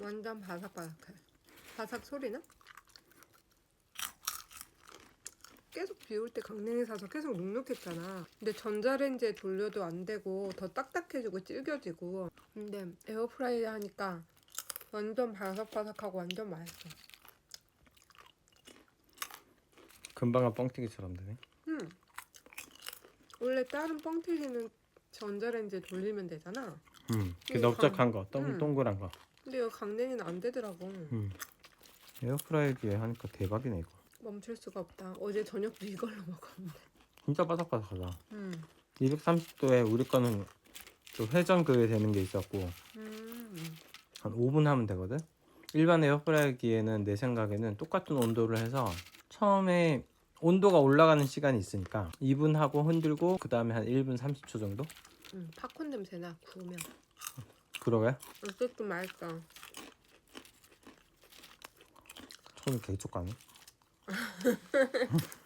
완전 바삭바삭해. 바삭 소리나? 계속 비 올 때 강냉이 사서 계속 눅눅했잖아. 근데 전자레인지에 돌려도 안 되고 더 딱딱해지고 질겨지고. 근데 에어프라이기 하니까 완전 바삭바삭하고 완전 맛있어. 금방한 뻥튀기처럼 되네. 음. 원래 다른 뻥튀기는 전자레인지에 돌리면 되잖아. 음. 그 이거 넓적한 거, 동, 음. 동그란 거. 근데 이거 강냉이는 안 되더라고. 음. 에어프라이기에 하니까 대박이네 이거. 멈출 수가 없다. 어제 저녁도 이걸로 먹었는데. 진짜 바삭바삭하다. 음. 230도에 우리 거는 또 회전 그에 되는 게 있었고 음. 한 5분 하면 되거든. 일반 에어프라이기에는 내 생각에는 똑같은 온도를 해서 처음에 온도가 올라가는 시간이 있으니까 2분 하고 흔들고 그 다음에 한 1분 30초 정도? 음. 팝콘 냄새나 구우면. 그러게? 어쨌든 맛있다. 손이 개쪽가네